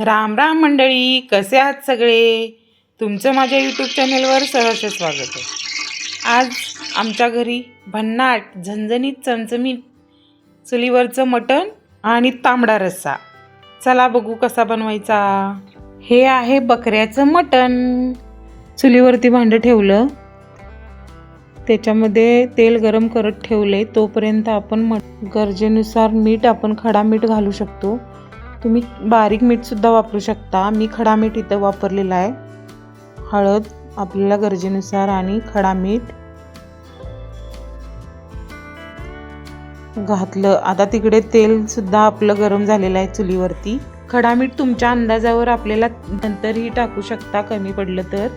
राम राम मंडळी कसे आहात सगळे? तुमचं माझ्या यूट्यूब चॅनेलवर सहर्ष स्वागत आहे. आज आमच्या घरी भन्नाट झणझणीत चमचमीत चुलीवरचं मटण आणि तांबडा रस्सा. चला बघू कसा बनवायचा. हे आहे बकऱ्याचं मटण. चुलीवरती भांडं ठेवलं. त्याच्यामध्ये तेल गरम करत ठेवले तोपर्यंत आपण मट गरजेनुसार मीठ आपण खडा मीठ घालू शकतो. तुम्ही बारीक मीठसुद्धा वापरू शकता. मी खडा मीठ इथं वापरलेला आहे. हळद आपल्याला गरजेनुसार आणि खडा मीठ घातलं. आता तिकडे तेलसुद्धा आपलं गरम झालेलं आहे चुलीवरती. खडा मीठ तुमच्या अंदाजावर आपल्याला नंतरही टाकू शकता कमी पडलं तर.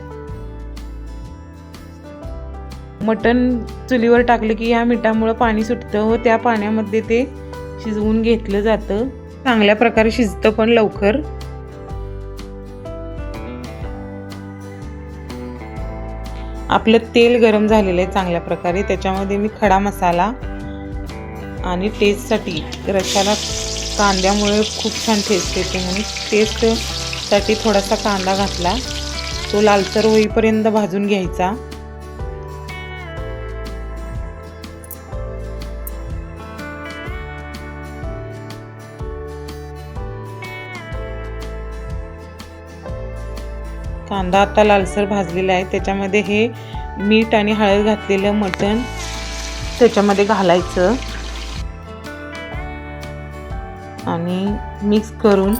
मटण चुलीवर टाकलं की या मिठामुळं पाणी सुटतं. व त्या पाण्यामध्ये ते शिजवून घेतलं जातं. चांगल्या प्रकारे शिजतं पण लवकर. आपलं तेल गरम झालेलं आहे चांगल्या प्रकारे. त्याच्यामध्ये मी खडा मसाला आणि टेस्टसाठी रशाला कांद्यामुळे खूप छान टेस्ट येते म्हणून टेस्टसाठी थोडासा कांदा घातला. तो लालसर होईपर्यंत भाजून घ्यायचा. कांदा आता लालसर भाजलेला आहे. त्याच्यामध्ये हे मीठ आणि हळद घातलेलं मटण त्याच्यामध्ये घालायचं. आणि मिक्स करून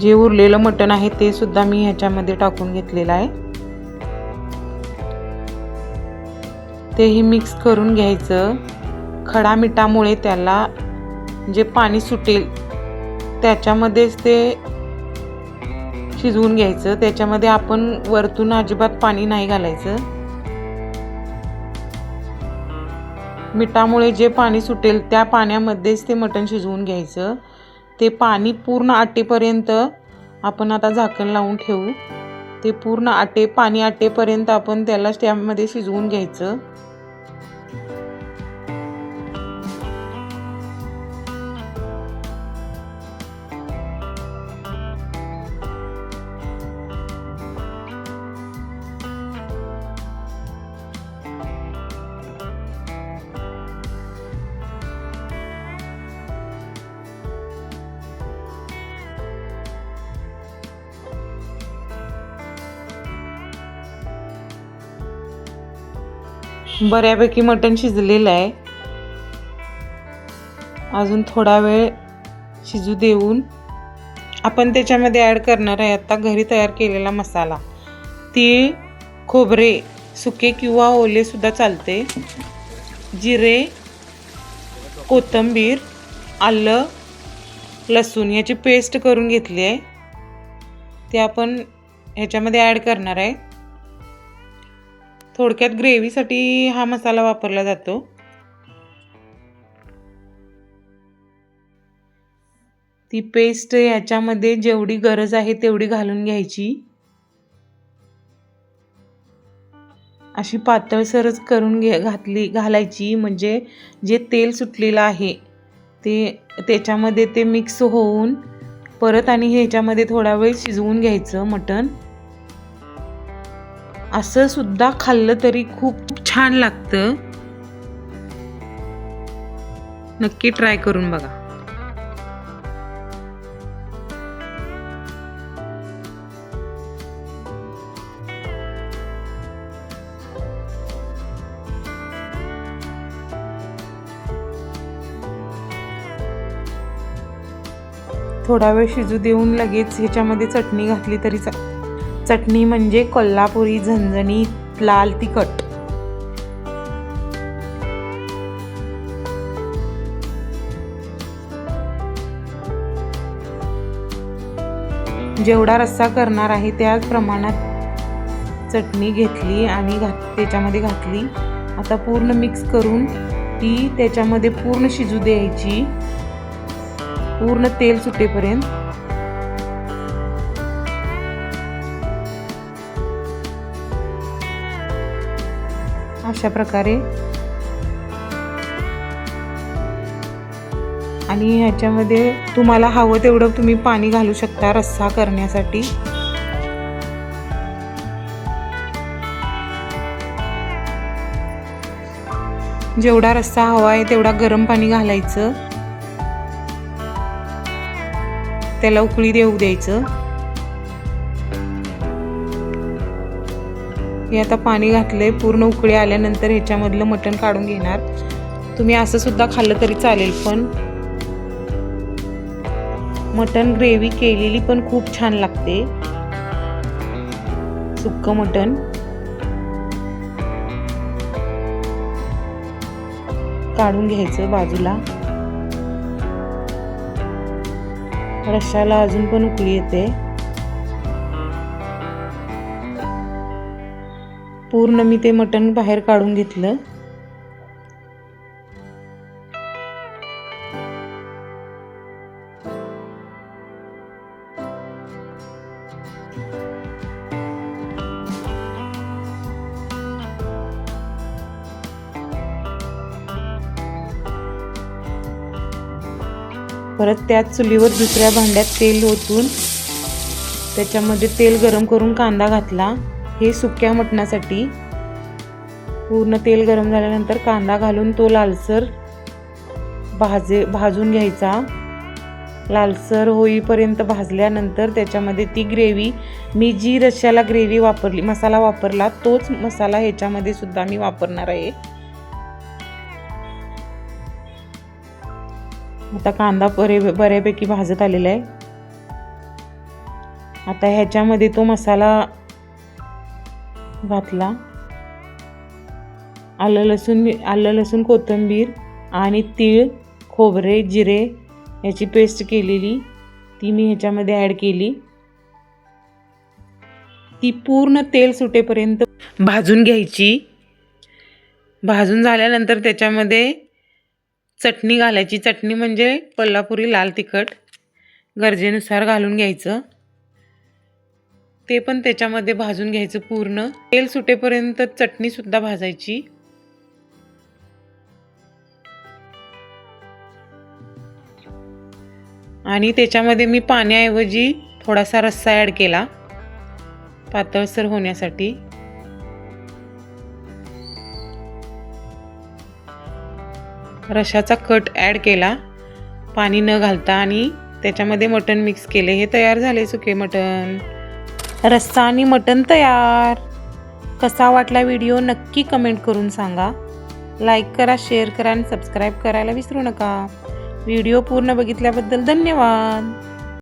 जे उरलेलं मटण आहे ते सुद्धा मी ह्याच्यामध्ये टाकून घेतलेलं आहे. तेही मिक्स करून घ्यायचं. खडा मिठामुळे त्याला जे पाणी सुटेल त्याच्यामध्येच ते शिजवून घ्यायचं. त्याच्यामध्ये आपण वरतून अजिबात पाणी नाही घालायचं. मिठामुळे जे पाणी सुटेल त्या पाण्यामध्येच ते मटण शिजवून घ्यायचं. ते पाणी पूर्ण आटेपर्यंत आपण आता झाकण लावून ठेवू. ते पूर्ण आटे पाणी आटेपर्यंत आपण त्याला त्यामध्ये शिजवून घ्यायचं. बऱ्यापैकी मटण शिजलेलं आहे. अजून थोडा वेळ शिजू देऊन आपण त्याच्यामध्ये ॲड करणार आहे आता घरी तयार केलेला मसाला. तीळ खोबरे सुके किंवा ओलेसुद्धा चालते. जिरे कोथिंबीर आलं लसूण याची पेस्ट करून घेतली आहे. ते आपण ह्याच्यामध्ये ॲड करणार आहे. थोडक्यात ग्रेव्हीसाठी हा मसाला वापरला जातो. ती पेस्ट याच्यामध्ये जेवढी गरज आहे तेवढी घालून घ्यायची. अशी पातळसरच करून घे घातली घालायची. म्हणजे जे तेल सुटलेलं आहे ते त्याच्यामध्ये ते मिक्स होऊन परत आणि ह्याच्यामध्ये थोडा वेळ शिजवून घ्यायचं मटण. असं सुद्धा खाल्लं तरी खूप छान लागतं. नक्की ट्राय करून बघा. थोडा वेळ शिजू देऊन लगेच ह्याच्यामध्ये चटणी घातली तरी चालते चटणी म्हणजे कोल्हापुरी झणझणीत लाल तिखट. जेवढा रस्सा करणार आहे त्याच प्रमाणात चटणी घेतली आणि घात त्याच्यामध्ये घातली. आता पूर्ण मिक्स करून ती त्याच्यामध्ये पूर्ण शिजू द्यायची. पूर्ण तेल सुटेपर्यंत. अशा प्रकारे. आणि ह्याच्यामध्ये तुम्हाला हवं तेवढं तुम्ही पाणी घालू शकता रस्सा करण्यासाठी. जेवढा रस्सा हवा आहे तेवढा गरम पाणी घालायचं. त्याला उकळी देऊ द्यायचं. मी आता पाणी घातलं आहे पूर्ण उकळी आल्यानंतर ह्याच्यामधलं मटण काढून घेणार. तुम्ही असं सुद्धा खाल्लं तरी चालेल पण मटण ग्रेव्ही केलेली पण खूप छान लागते. सुक्क मटण. काढून घ्यायचं बाजूला. रश्शाला अजून पण उकळी येते. पूर्ण मी ते मटण बाहेर काढून घेतलं. परत त्याच चुलीवर दुसऱ्या भांड्यात तेल ओतून त्याच्यामध्ये तेल गरम करून कांदा घातला. हे सुक्या मटणासाठी पूर्ण तेल गरम झाल्यानंतर कांदा घालून तो लालसर भाजे भाजून घ्यायचा. लालसर होईपर्यंत भाजल्यानंतर त्याच्यामध्ये ती ग्रेव्ही मी जी रश्याला ग्रेव्ही वापरली मसाला वापरला तोच मसाला ह्याच्यामध्ये सुद्धा मी वापरणार आहे. आता कांदा बरे बऱ्यापैकी भाजत आलेला आहे. आता ह्याच्यामध्ये तो मसाला घातला. आलं लसूण आलं लसूण कोथिंबीर आणि तीळ खोबरे जिरे याची पेस्ट केलेली. ती मी ह्याच्यामध्ये ॲड केली. ती पूर्ण तेल सुटेपर्यंत भाजून घ्यायची. भाजून झाल्यानंतर त्याच्यामध्ये चटणी घालायची. चटणी म्हणजे कोल्हापुरी लाल तिखट गरजेनुसार घालून घ्यायचं. ते पण त्याच्यामध्ये भाजून घ्यायचं पूर्ण. तेल सुटेपर्यंत चटणीसुद्धा भाजायची. आणि त्याच्यामध्ये मी पाण्याऐवजी थोडासा रस्सा ॲड केला. पातळसर होण्यासाठी. रशाचा कट ॲड केला. पाणी न घालता आणि त्याच्यामध्ये मटण मिक्स केले. हे तयार झाले सुके मटण. रस्सा आणि मटण तयार. कसा वाटला व्हिडिओ नक्की कमेंट करून सांगा. लाईक करा शेअर करा आणि सबस्क्राईब करायला विसरू नका. व्हिडिओ पूर्ण बघितल्याबद्दल धन्यवाद.